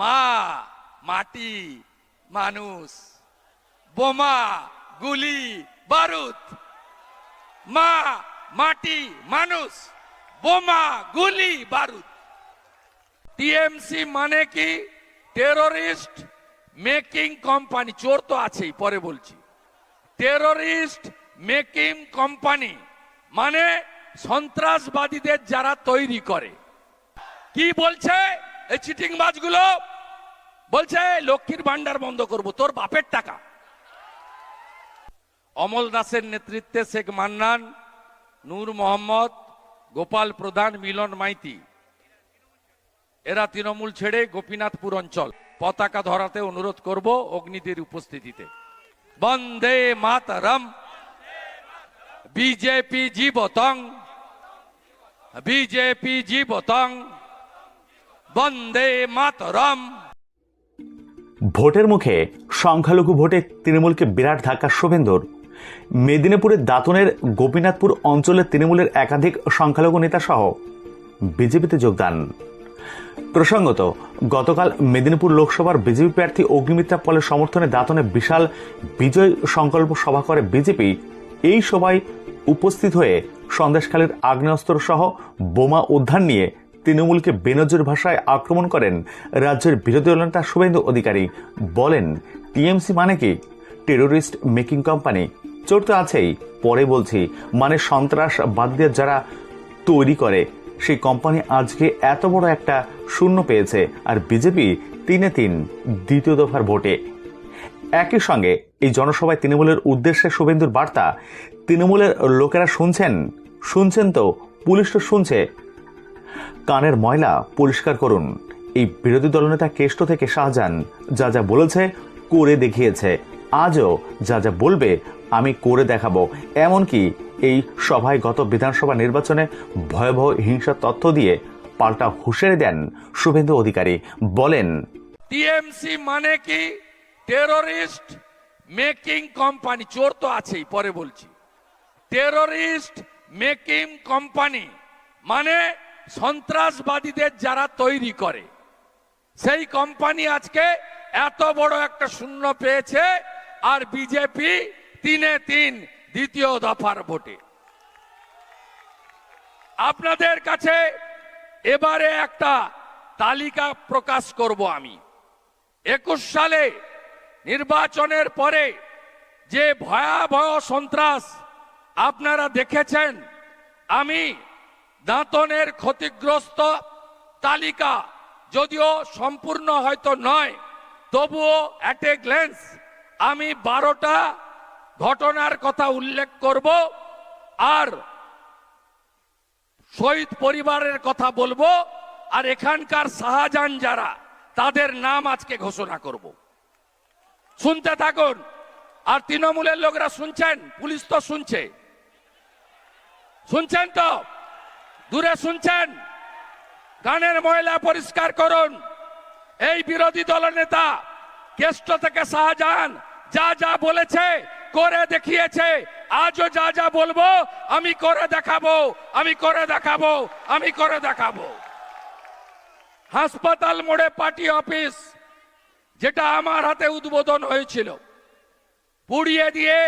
মা, মাটি, মানুষ, বোমা, গুলি, বারুদ। মা, মাটি, মানুষ, বোমা, গুলি, বারুদ। টিএমসি মানে কি? টেরোরিস্ট মেকিং কোম্পানি চোর তো আছেই, পরে বলছি। টেরোরিস্ট মেকিং কোম্পানি মানে সন্ত্রাসবাদীদের যারা তৈরি করে। কি বলছে এই চিটিং বাজগুলো বলছে লক্ষ্মীর ভান্ডার বন্ধ করব, তোর বাপের টাকা। অমল দাসের নেতৃত্বে শেখ মান্নান, নূর মোহাম্মদ, গোপাল প্রধান, মিলন মাইতি। এরা তৃণমূল ছেড়ে গোপীনাথপুর অঞ্চল। পতাকা ধরাতে অনুরোধ করব অগ্নিদের উপস্থিতিতে। বন্দে মাতরম। বিজেপি জীবতং। বিজেপি জীবতং। বন্দে মাতরম। ভোটের মুখে সংখ্যালঘু ভোটে তৃণমূলকে বিরাট ধাক্কা, শুভেন্দুর। মেদিনীপুরের দাতনের গোপীনাথপুর অঞ্চলের তৃণমূলের একাধিক সংখ্যালঘু নেতা সহ বিজেপিতে যোগদান। প্রসঙ্গত, গতকাল মেদিনীপুর লোকসভার বিজেপি প্রার্থী অগ্নিমিত্রা পলের সমর্থনে দাতনে বিশাল বিজয় সংকল্প সভা করে বিজেপি। এই সভায় উপস্থিত হয়ে সন্দেশখালীর আগ্নেয়াস্ত্র সহ বোমা উদ্ধার নিয়ে তৃণমূলকে বেনজর ভাষায় আক্রমণ করেন রাজ্যের বিরোধী দলনেতা শুভেন্দু অধিকারী। বলেন, টিএমসি মানে কি? Terrorist making company. চোর তো আছেই। পরে বলছি মানে সন্ত্রাসবাদীদের যারা তৈরি করে, সেই কোম্পানি আজকে এত বড় একটা শূন্য পেয়েছে আর বিজেপি তিনে তিন দ্বিতীয় দফার ভোটে। একই সঙ্গে এই জনসভায় তৃণমূলের উদ্দেশ্যে শুভেন্দুর বার্তা, তৃণমূলের লোকেরা শুনছেন? শুনছেন তো? পুলিশ তো শুনছে। কানের ময়লা পরিষ্কার করুন। এই বিরোধী দলনেতা কেষ্ট থেকে শাহজাহান, যা যা বলেছে, করে দেখিয়েছে। আজও যা যা বলবে, আমি করে দেখাবো। এমনকি এই সভায় গত বিধানসভা নির্বাচনে ভয়াবহ হিংসার তথ্য দিয়ে পাল্টা হুঁশিয়ারি দেন শুভেন্দু অধিকারী। বলেন, টিএমসি মানে কি? টেরোরিস্ট মেকিং কোম্পানি চোর তো আছেই, পরে বলছি। টেরোরিস্ট মেকিং কোম্পানি মানে সন্ত্রাসবাদীদের যারা তৈরি করে, সেই কোম্পানি আজকে এত বড় একটা শূন্য পেয়েছে আর বিজেপি তিনে তিন দ্বিতীয় দফার ভোটে। আপনাদের কাছে এবারে একটা তালিকা প্রকাশ করব আমি। একুশ সালে নির্বাচনের পরে যে ভয়াবহ সন্ত্রাস আপনারা দেখেছেন, আমি দাঁতনের ক্ষতিগ্রস্ত তালিকা যদিও সম্পূর্ণ হয়তো নয়, তবুও অ্যাট এ গ্লেন্স আমি বারোটা ঘটনার কথা উল্লেখ করব আর শহীদ পরিবারের কথা বলব আর এখানকার শাহজাহান যারা, তাদের নাম আজকে ঘোষণা করব। শুনতে থাকুন। আর তৃণমূলের লোকরা শুনছেন? পুলিশ তো শুনছে। শুনছেন তো? দূরে শুনছেন? গানের ময়লা পরিষ্কার করুন। এই বিরোধী দলের নেতা কেষ্ট থেকে শাহজাহান যা যা বলেছে, করে দেখিয়েছে। আজও যা যা বলব, আমি করে দেখাবো, আমি করে দেখাবো, আমি করে দেখাবো। হাসপাতাল মোড়ে পার্টি অফিস, যেটা আমার হাতে উদ্বোধন হয়েছিল। পুড়িয়ে দিয়ে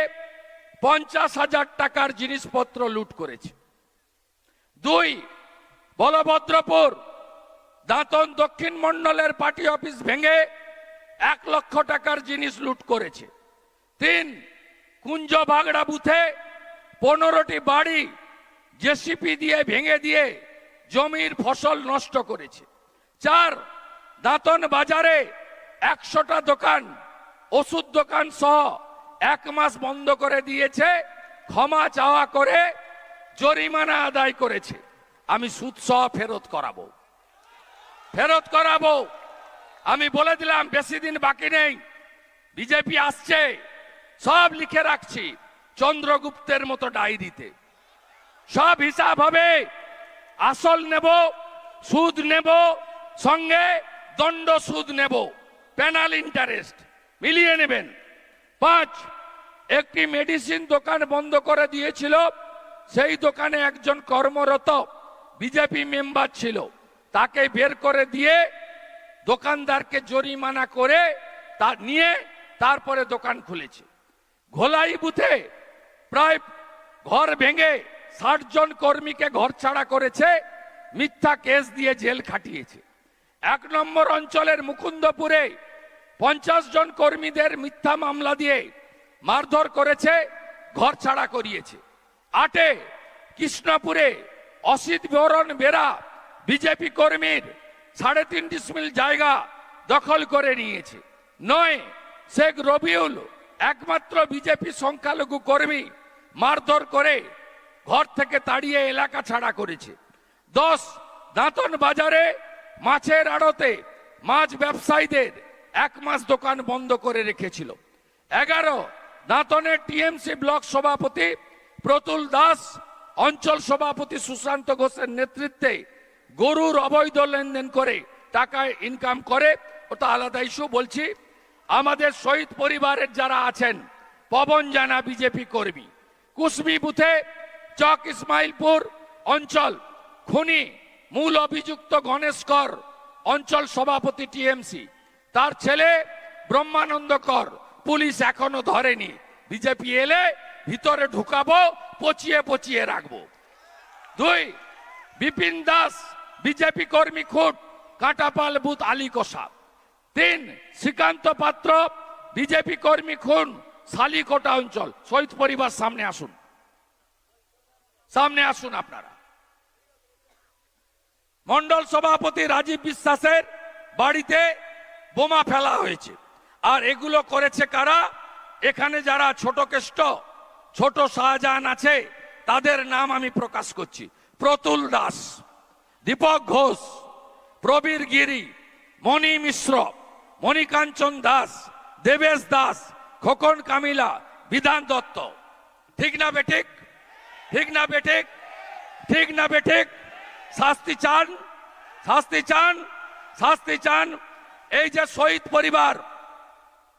পঞ্চাশ হাজার টাকার জিনিসপত্র লুট করেছে। দুই, বলভদ্রপুর, দাঁতন দক্ষিণ মন্ডলের পার্টি অফিস ভেঙে এক লক্ষ টাকার জিনিস লুট করেছে। তিন কুঞ্জ বাগড়া বুথে পনেরোটি বাড়ি জেসিপি দিয়ে ভেঙে দিয়ে জমির ফসল নষ্ট করেছে। চার, দাঁতন বাজারে একশোটা দোকান, ওষুধ দোকান সহ এক মাস বন্ধ করে দিয়েছে, ক্ষমা চাওয়া করে জরিমানা আদায় করেছে। আমি সুদ সহ ফেরত করাবো। ফেরত করাবো। আমি বলে দিলাম, বেশি দিন বাকি নেই। বিজেপি আসছে। সব লিখে রাখছি, চন্দ্রগুপ্তের মতো ডায়েরিতে সব হিসাব হবে। আসল নেব, সুদ নেব, সঙ্গে দণ্ড সুদ নেব। পেনাল ইন্টারেস্ট মিলিয়ে নেবেন। পাঁচ, একটি মেডিসিন দোকান বন্ধ করে দিয়েছিল। সেই দোকানে একজন কর্মরত বিজেপি মেম্বার ছিল। তাকে বের করে দিয়ে দোকানদারকে জরিমানা করে তা নিয়ে তারপরে দোকান খুলেছে। ঘোলাই বুথে প্রায় ঘর ভেঙে ষাট জন কর্মীকে ঘর ছাড়া করেছে, মিথ্যা কেস দিয়ে জেল খাটিয়েছে। এক নম্বর অঞ্চলের মুকুন্দপুরে পঞ্চাশ জন কর্মীদের মিথ্যা মামলা দিয়ে মারধর করেছে ঘর ছাড়া করিয়েছে। আটে কৃষ্ণপুরে অসিত বরণ বেরা বিজেপি কর্মীর সাড়ে তিন ডিসমিল জায়গা দখল করে নিয়েছে। নয়, শেখ রবিউল একমাত্র বিজেপি সংখ্যালঘু কর্মী মারধর করে ঘর থেকে তাড়িয়ে এলাকা ছাড়া করেছে। দশ, দাঁতন বাজারে মাছের আড়তে মাছ ব্যবসায়ীদের এক মাস দোকান বন্ধ করে রেখেছিল। এগারো, দাঁতনের টিএমসি ব্লক সভাপতি প্রতুল দাস, অঞ্চল সভাপতি সুশান্ত ঘোষের নেতৃত্বে গরুর অবৈধ লেনদেন করে টাকা ইনকাম করে, ওটা আলাদা ইস্যু বলছি। আমাদের শহীদ পরিবারের যারা আছেন, পবন জানা বিজেপি কর্মী। কুসমি বুথে চক ইসমাইলপুর অঞ্চল খুনি মূল অভিযুক্ত গণেশ কর, অঞ্চল সভাপতি টিএমসি তার ছেলে ব্রহ্মানন্দ কর, পুলিশ এখনও ধরেনি। বিজেপি এলে ভিতরে ঢুকাবো, পচিয়ে পচিয়ে রাখব। দুই, বিপিন দাস, বিজেপি কর্মী খুট, কাঁটাপাল বুথ আলী কোষা তিন, শ্রীকান্ত পাত্র, বিজেপি কর্মী খুন, শালিকোটা অঞ্চল। শহীদ পরিবার সামনে আসুন। সামনে আসুন আপনারা। মন্ডল সভাপতি রাজীব বিশ্বাসের বাড়িতে বোমা ফেলা হয়েছে। আর এগুলো করেছে কারা? এখানে যারা ছোট কেষ্ট ছোট শাহজাহান আছে, তাদের নাম আমি প্রকাশ করছি। প্রতুল দাস, দীপক ঘোষ, প্রবীর গিরি, মণি মিশ্র, মণিকাঞ্চন দাস, দেবেশ দাস, খোকন কামিলা, বিধান দত্ত। ঠিক না বেঠিক? ঠিক না বেঠিক? ঠিক না বেঠিক? শাস্তি চান? শাস্তি চান? শাস্তি চান? এই যে শহীদ পরিবার,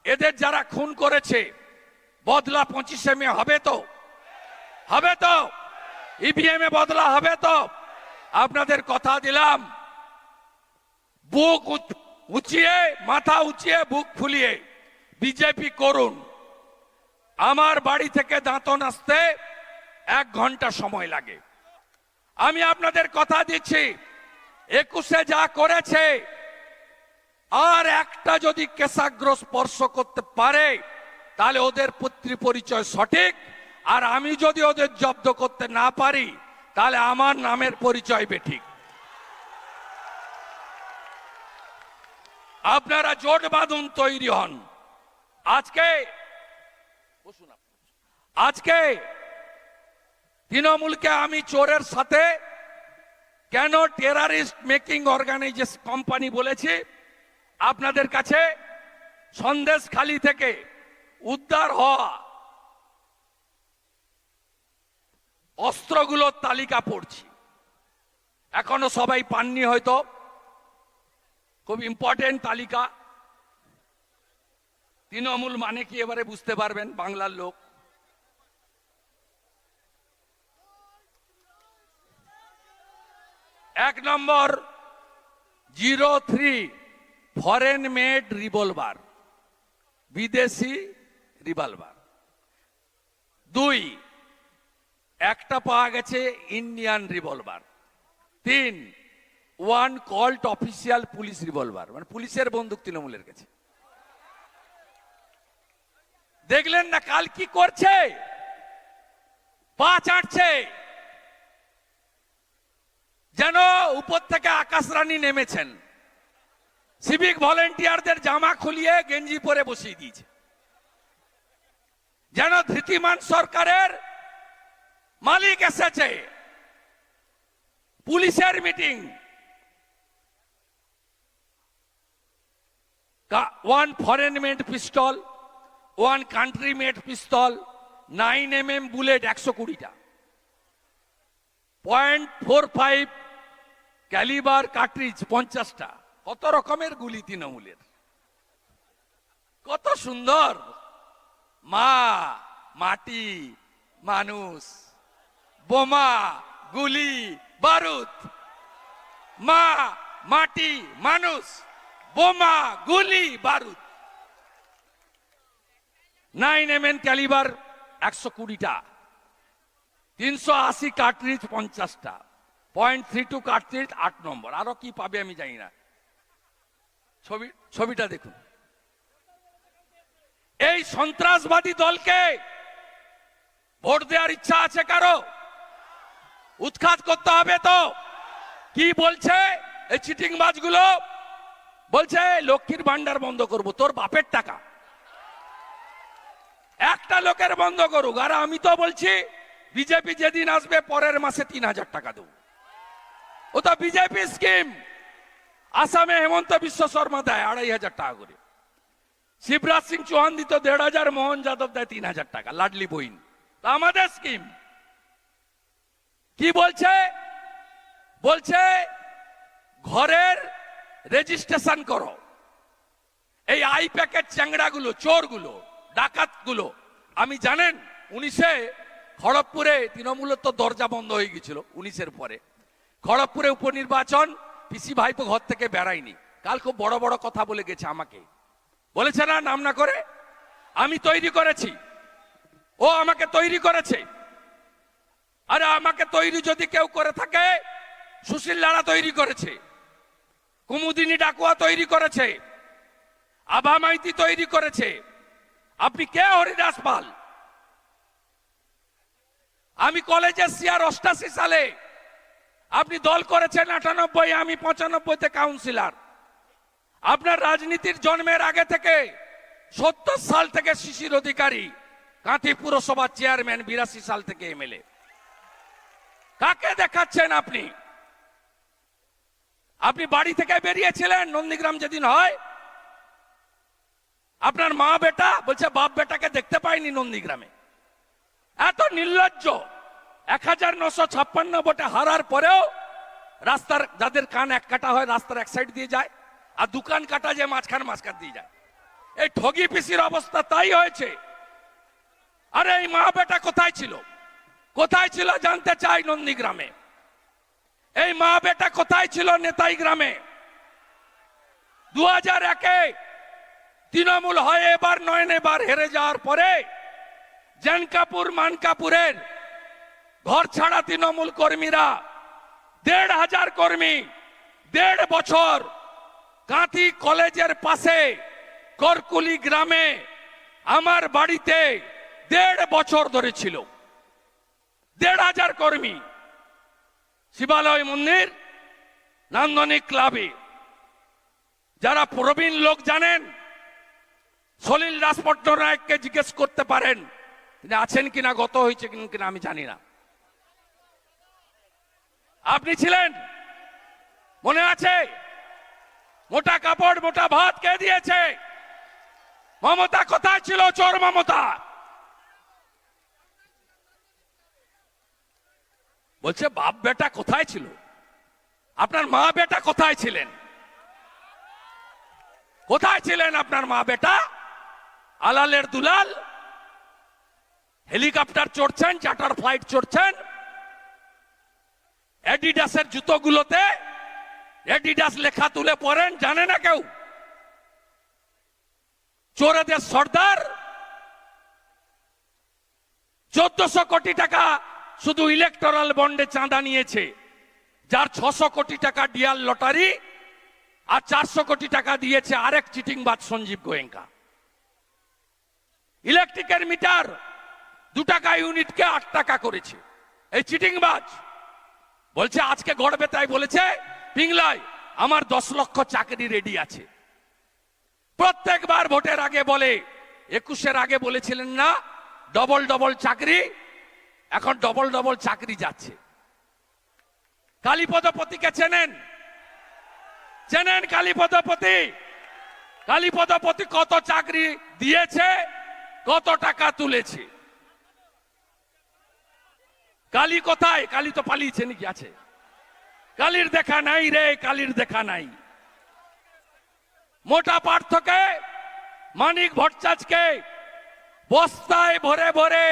এদের যারা খুন করেছে বদলা পঁচিশে মে হবে তো? হবে তো? ইভিএম এ বদলা হবে তো? আপনাদের কথা দিলাম। বুক উচ- উঁচিয়ে, মাথা উঁচিয়ে, বুক ফুলিয়ে বিজেপি করুন। আমার বাড়ি থেকে দাঁতন আসতে এক ঘণ্টা সময় লাগে। আমি আপনাদের কথা দিচ্ছি। একুশে যা করেছে, আর একটা যদি কেশাগ্র স্পর্শ করতে পারে তাহলে ওদের পুত্রী পরিচয় সঠিক? আর আমি যদি ওদের জব্দ করতে না পারি, তাহলে আমার নামের পরিচয় বেঠিক। আপনারা জোট বাঁধুন তৈরি হন। আজকে, বসুন আজকে তৃণমূলকে আমি চোরের সাথে কেন টেরারিস্ট মেকিং অর্গানাইজেশন কোম্পানি বলেছি? আপনাদের কাছে সন্দেশ খালি থেকে উদ্ধার হওয়া। অস্ত্রগুলোর তালিকা পড়ছি। এখনও সবাই পাননি হয়তো। খুব ইম্পর্টেন্ট তালিকা। তৃণমূল মানে কি এবারে বুঝতে পারবেন বাংলার লোক। এক number zero three foreign made revolver বিদেশি রিভলভার। দুই, একটা পাওয়া গেছে ইন্ডিয়ান রিভলভার। তিন, one Colt official police revolver মানে পুলিশের বন্দুক তৃণমূলের কাছে। দেখলেন না কাল কি করছে? পা চাটছে। যেন উপর থেকে আকাশ রানী নেমেছেন। সিভিক ভলেন্টিয়ারদের জামা খুলিয়ে গেঞ্জি পরে বসিয়ে দিয়েছে। যেন ধৃতিমান সরকারের মালিক এসেছে। পুলিশের meeting. One foreign made pistol one country made pistol nine M M bullet একশো কুড়িটা। Point four five calibre cartridge পঞ্চাশটা। কত রকমের গুলি তৃণমূলের কত সুন্দর। মা, মাটি, মানুষ, বোমা, গুলি, বারুদ। মা, মাটি, মানুষ, বোমা, গুলি, বারুদ। নাইন এম এন ক্যালিবার একশো কুড়িটা, তিনশো আশি কার্ট্রিজ পঞ্চাশটা পয়েন্ট থ্রি টু কার্ট্রিজ আট নম্বর। আরও কি পাবে আমি জানি না। ছবি, ছবিটা দেখুন। এই সন্ত্রাসবাদী দলকে ভোট দেওয়ার ইচ্ছা আছে কারও? উৎখাত করতে হবে তো। কি বলছে এই চিটিং মাছগুলো বলছে লক্ষ্মীর ভান্ডার বন্ধ করব, তোর বাপের টাকা। একটা লোকের বন্ধ করুক। আর আমি তো বলছি, বিজেপি যেদিন আসবে, পরের মাসে তিন হাজার টাকা দেবো। ও তো বিজেপি স্কিম। আসামে হেমন্ত বিশ্ব শর্মা দেয় আড়াই হাজার টাকা করে। শিবরাজ সিং চৌহান দিত দেড় হাজার মোহন যাদব দেয় তিন হাজার টাকা, লাডলি বইন। আমাদের স্কিম কি বলছে? বলছে, ঘরের রেজিস্ট্রেশন করো। এই আই প্যাকেট চ্যাংড়াগুলো, চোরগুলো, ডাকাতগুলো, আমি জানেন, উনিশে খড়গপুরে তৃণমূলের তো দরজা বন্ধ হয়ে গেছিল, উনিশের পরে। খড়গপুরে উপনির্বাচন, পিসি ভাইপো ঘর থেকে বেড়ায়নি। কাল খুব বড় বড় কথা বলে গেছে আমাকে। বলেছে, না, নাম না করে। আমি তৈরি করেছি। ও আমাকে তৈরি করেছে। আরে আমাকে তৈরি যদি কেউ করে থাকে, সুশীল লাড়া তৈরি করেছে, কুমুদিনী ডাকুয়া তৈরি করেছে, আভা মাইতি তৈরি করেছে। আপনি কে, হরিদাস পাল? আমি কলেজে সিয়ার অষ্টাশি সালে। আপনি দল করেছেন আটানব্বই, আমি পঁচানব্বইতে কাউন্সিলর আপনার রাজনীতির জন্মের আগে থেকে সত্তর সাল থেকে শিশির অধিকারী কাঁথি পুরসভার চেয়ারম্যান বিরাশি সাল থেকে এমএলএ। কাকে দেখাচ্ছেন আপনি? আপনি বাড়ি থেকে বেরিয়েছিলেন, নন্দীগ্রাম যেদিন হয়? আপনার মা বেটা বলছে, বাপ বেটাকে দেখতে পাইনি নন্দীগ্রামে। এত নির্লজ্জ, এক হাজার নশো ছাপ্পান্ন ভোটে হারার পরেও রাস্তার, যাদের কান এক কাটা হয়, রাস্তার এক সাইড দিয়ে যায়। আর দোকান কাটা যে মাঝখান মাঝখান দিয়ে যায়। এই ঠগি পিসির অবস্থা তাই হয়েছে। আরে এই মা বেটা কোথায় ছিল? কোথায় ছিল জানতে চাই নন্দীগ্রামে। এই মা বেটা কোথায় ছিল নেতাই গ্রামে? দু হাজার একে তৃণমূল হয় এবার নয়ন, এবার হেরে যাওয়ার পরে জানকাপুর, মানকাপুরের ঘর ছাড়া তৃণমূল কর্মীরা দেড় হাজার কর্মী, দেড় বছর কাঁথি কলেজের পাশে করকুলি গ্রামে আমার বাড়িতে দেড় বছর ধরে ছিল। দেড় হাজার কর্মী। শিবালয় মন্দির, নান্দনিক ক্লাবে। যারা প্রবীণ লোক জানেন, সলিল দাস পট্টনায়ককে জিজ্ঞেস করতে পারেন, তিনি আছেন কিনা, গত হয়েছে কিনা আমি জানি না। আপনি ছিলেন? মনে আছে? মোটা কাপড়, মোটা ভাত কে দিয়েছে? মমতা কোথায় ছিল? চোর মমতা। বলছে, বাপ বেটা কোথায় ছিল? আপনার মা বেটা কোথায় ছিলেন? কোথায় ছিলেন আপনার মা বেটা? আলালের দুলাল? হেলিকপ্টার চড়ছেন চার্টার ফ্লাইট চড়ছেন। অ্যাডিডাসের জুতোগুলোতে অ্যাডিডাস লেখা তুলে পড়েন, জানে না কেউ? চোরেদের সর্দার? চোদ্দশো কোটি টাকা শুধু ইলেকটোরাল বন্ডে চাঁদা নিয়েছে, যার ছশো কোটি টাকা ডিয়াল লটারি আর চারশো কোটি টাকা দিয়েছে আরেক চিটিংবাজ সঞ্জীব গোয়েঙ্কা। ইলেকট্রিকের মিটার দু টাকা ইউনিটকে আট টাকা করেছে। এই চিটিং চিটিংবাজ বলছে, আজকে গড়বে তাই বলেছে পিংলায় আমার দশ লক্ষ চাকরি রেডি আছে। প্রত্যেকবার ভোটের আগে বলে, একুশের আগে বলেছিলেন না ডবল ডবল চাকরি, এখন ডবল ডবল চাকরি যাচ্ছে। কালীপদপতিকে চেনেন? চেনেন কালীপদপতি? কালীপদপতি কত চাকরি দিয়েছে, কত টাকা তুলেছে? কালী কোথায়? কালী তো পালিয়েছে নাকি আছে? কালির দেখা নাই রে, কালির দেখা নাই। মোটা পার্থকে, মানিক ভট্টাচকে বস্তায় ভরে ভরে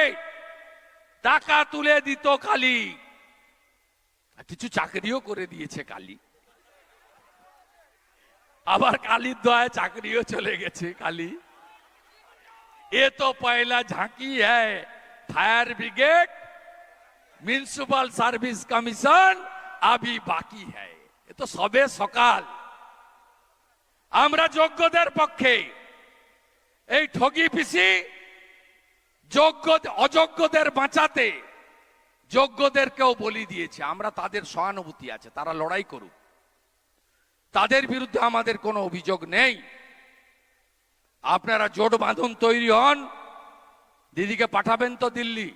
টাকা তুলে দিত কালি। কিছু চাকরিও করে দিয়েছে কালি। আবার কালির দয়ায় চাকরিও চলে গেছে কালি। এ তো পয়লা ঝাঁকি হ্যায় fire brigade municipal service commission अभी बाकी है এ তো সবে সকাল আমরা যোগ্যদের পক্ষে এই ঠগি পিসি যোগ্য অযোগ্যদের বাঁচাতে যোগ্যদেরকেও বলি দিয়েছে আমরা তাদের সহানুভূতি আছে তারা লড়াই করুক তাদের বিরুদ্ধে আমাদের কোনো অভিযোগ নেই আপনারা জোট বাঁধন তৈরি হন দিদিকে পাঠাবেন তো দিল্লি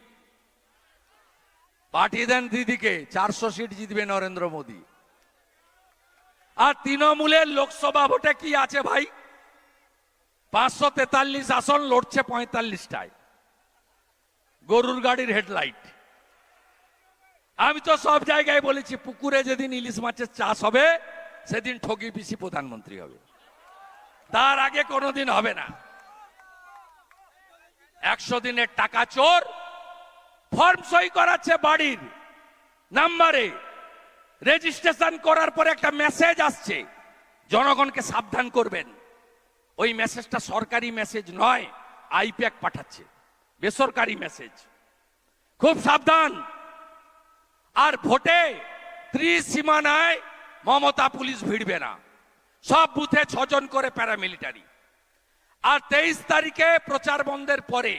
পাঠিয়ে দেন দিদিকে, চারশো সিট জিতবে নরেন্দ্র মোদী। আর তৃণমূলের লোকসভা ভোটে কি আছে ভাই? পাঁচশো তেতাল্লিশ আসন লড়ছে পঁয়তাল্লিশটায়। গরুর গাড়ির হেডলাইট। আমি তো সব জায়গায় বলেছি, পুকুরে যেদিন ইলিশ মাছের চাষ হবে, সেদিন ঠগি পিসি প্রধানমন্ত্রী হবে। তার আগে কোনোদিন হবে না। একশো দিনের টাকা চোর ফর্ম সই করাচ্ছে বাড়ির নাম্বারে। রেজিস্ট্রেশন করার পরে একটা মেসেজ আসছে, জনগণকে সাবধান করবেন। ওই মেসেজটা সরকারি মেসেজ নয়, আইপ্যাক পাঠাচ্ছে, বেসরকারি মেসেজ। খুব সাবধান। আর ভোটে ত্রিসীমানায় মমতা পুলিশ ভিড়বে না। সব বুথে ছজন করে প্যারামিলিটারি আর তেইশ তারিখে প্রচার বন্ধের পরে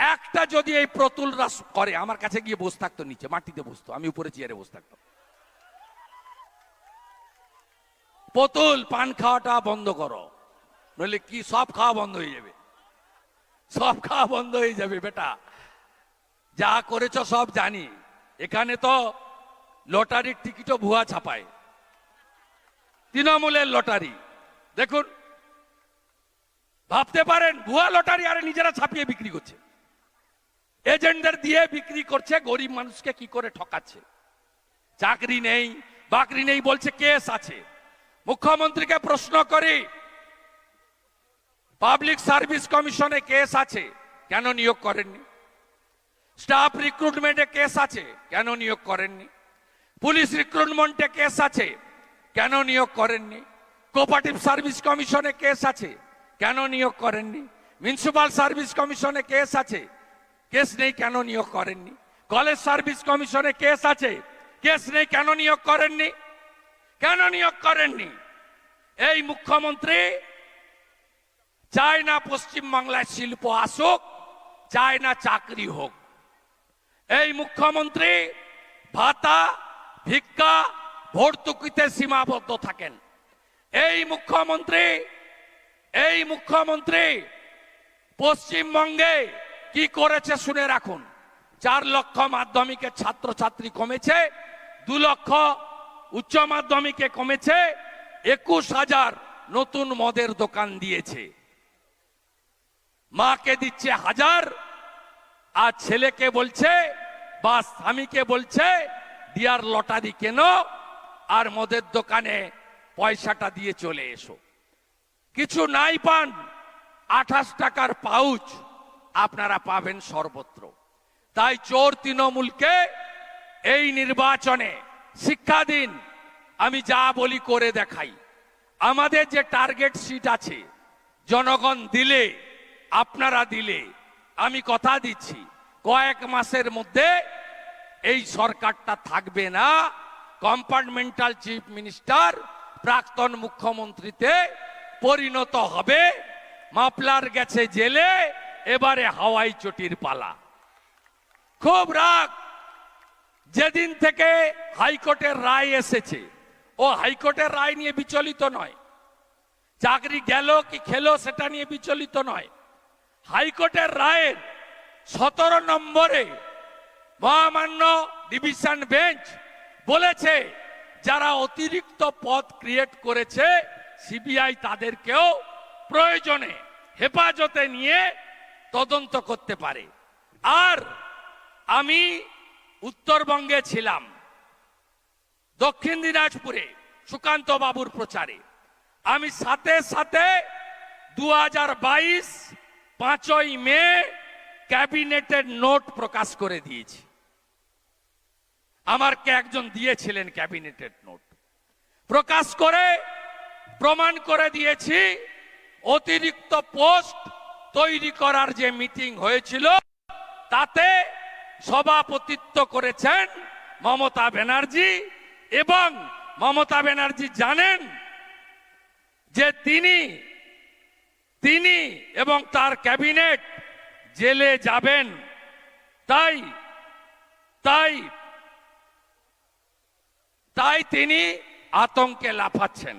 একটা যদি এই প্রতুল রাস করে, আমার কাছে গিয়ে বসে থাকতো নিচে, মাটিতে বসতো, আমি উপরে চেয়ারে বসে থাকতো পতুল পান খাওয়াটা বন্ধ করো। নইলে কি, সব খাওয়া বন্ধ হয়ে যাবে। সব খাওয়া বন্ধ হয়ে যাবে, বেটা। যা করেছ সব জানি। এখানে তো লটারির টিকিটও ভুয়া ছাপায়। তৃণমূলের লটারি। দেখুন, ভাবতে পারেন, ভুয়া লটারি আরে নিজেরা ছাপিয়ে বিক্রি করছে। এজেন্টদের দিয়ে বিক্রি করছে, গরিব মানুষকে কি করে ঠকাচ্ছে? চাকরি নেই, বাকরি নেই বলছে কেস আছে। মুখ্যমন্ত্রীকে প্রশ্ন করি, পাবলিক সার্ভিস কমিশনে কেস আছে, কেন নিয়োগ করেননি? স্টাফ রিক্রুটমেন্টে কেস আছে, কেন নিয়োগ করেননি? পুলিশ রিক্রুটমেন্টে কেস আছে, কেন নিয়োগ করেননি? কোপারেটিভ সার্ভিস কমিশনে কেস আছে, কেন নিয়োগ করেননি? মিউনিসিপাল সার্ভিস কমিশনে কেস আছে কেস নেই কেন নিয়োগ করেননি? কলেজ সার্ভিস কমিশনে কেস আছে। কেস নেই কেন নিয়োগ করেননি? কেন নিয়োগ করেননি? এই মুখ্যমন্ত্রী, চায় না পশ্চিম বাংলায় শিল্প আসুক, চায় না চাকরি হোক। এই মুখ্যমন্ত্রী ভাতা, ভিক্ষা, ভর্তুকিতে সীমাবদ্ধ থাকেন। এই মুখ্যমন্ত্রী এই মুখ্যমন্ত্রী পশ্চিমবঙ্গে কি করেছে শুনে রাখুন। চার লক্ষ মাধ্যমিকের ছাত্রছাত্রী কমেছে, দু লক্ষ উচ্চ মাধ্যমিকে কমেছে, একুশ হাজার নতুন মদের দোকান দিয়েছে। মাকে দিচ্ছে হাজার, আর ছেলেকে বলছে, বা স্বামীকে বলছে দিয়ার লটারি কেন? আর মদের দোকানে পয়সাটা দিয়ে চলে এসো। কিছু নাই পান, আঠাশ টাকার পাউচ আপনারা পাবেন সর্বত্র। তাই চোর তৃণমূলকে এই নির্বাচনে শিক্ষা দিন। আমি যা বলি করে দেখাই। আমাদের যে টার্গেট সিট আছে, জনগণ দিলে, আপনারা দিলে, আমি কথা দিচ্ছি, কয়েক মাসের মধ্যে এই সরকারটা থাকবে না। কম্পার্টমেন্টাল চিফ মিনিস্টার, প্রাক্তন মুখ্যমন্ত্রীতে পরিণত হবে। মাপলার গেছে জেলে এবারে হাওয়াই চটির পালা। খুব রাগ। যেদিন থেকে হাইকোর্টের রায় এসেছে, ও হাইকোর্টের রায় নিয়ে বিচলিত নয়। চাকরি গেল কি খেলো সেটা নিয়ে বিচলিত নয়। হাইকোর্টের রায়ের সতেরো নম্বরে মহামান্য ডিভিশন বেঞ্চ বলেছে, যারা অতিরিক্ত পদ ক্রিয়েট করেছে, সিবিআই তাদেরকেও প্রয়োজনে হেফাজতে নিয়ে তদন্ত করতে পারে। আর আমি উত্তরবঙ্গে ছিলাম, দক্ষিণ দিনাজপুরে, সুকান্ত বাবুর প্রচারে। আমি সাথে সাথে দু হাজার বাইশ পাঁচই মে ক্যাবিনেটের নোট প্রকাশ করে দিয়েছি। আমারকে একজন দিয়েছিলেন ক্যাবিনেটের নোট। প্রকাশ করে, প্রমাণ করে দিয়েছি, অতিরিক্ত পোস্ট তৈরি করার যে মিটিং হয়েছিল, তাতে সভাপতিত্ব করেছেন মমতা ব্যানার্জি এবং মমতা ব্যানার্জি জানেন যে তিনি তিনি এবং তার ক্যাবিনেট জেলে যাবেন। তাই তাই তাই তিনি আতঙ্কে লাফাচ্ছেন।